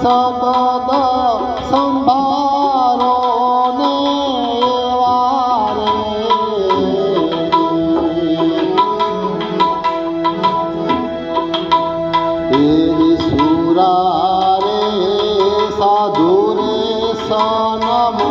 સપદ સંભારો ને વારે સુરા રે સાધુ રે સનમુ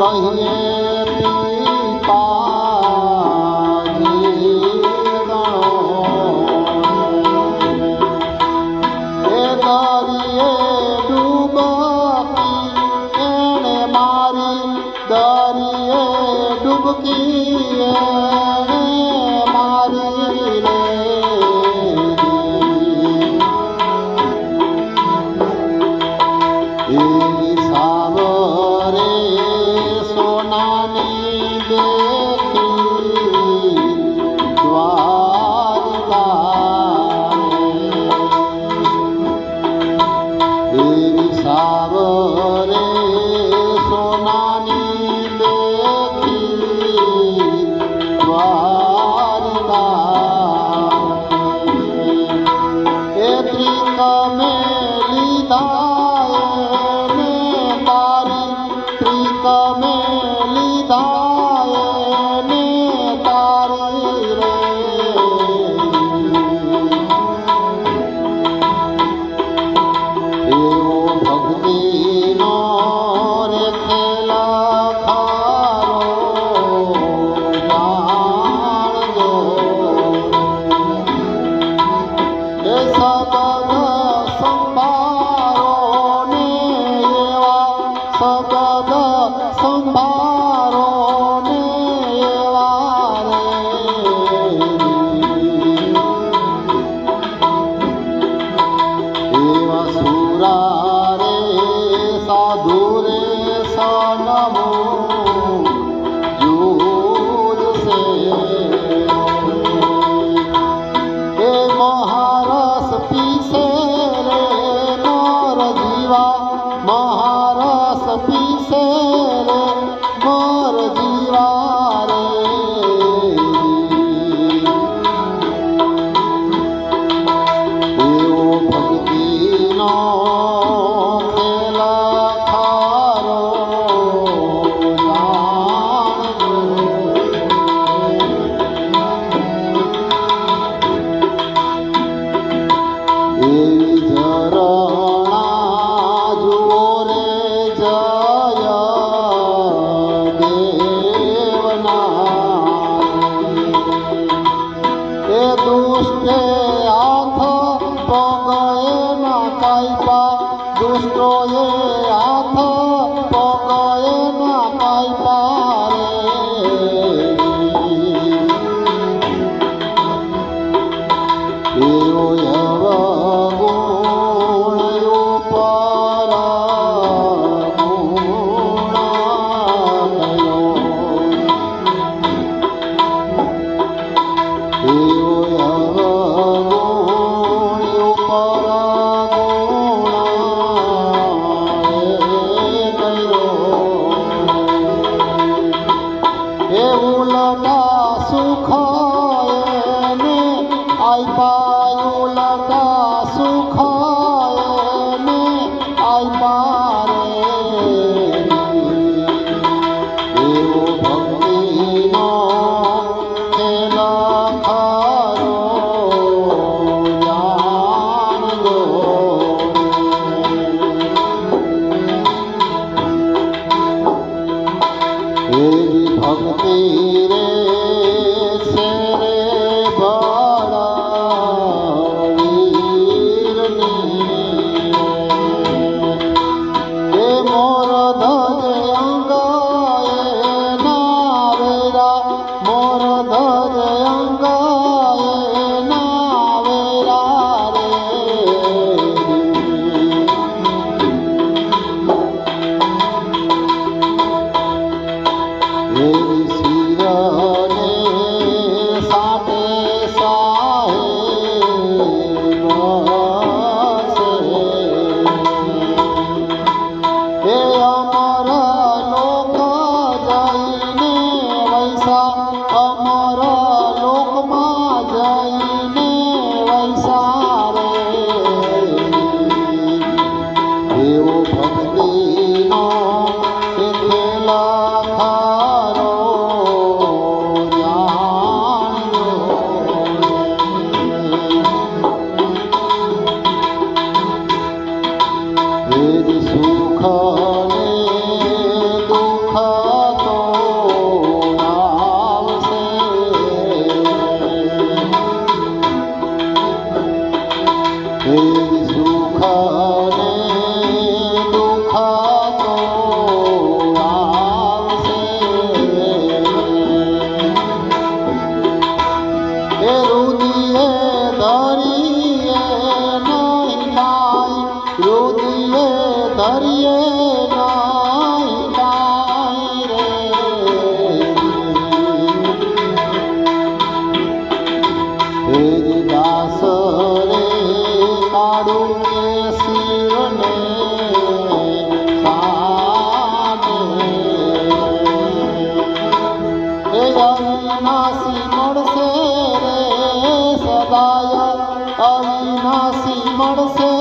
Coi 学 મહારાસ પીસે কষ্ট એ ઉલટા સુખ એને આપ્યા અવિનાશી મળશે.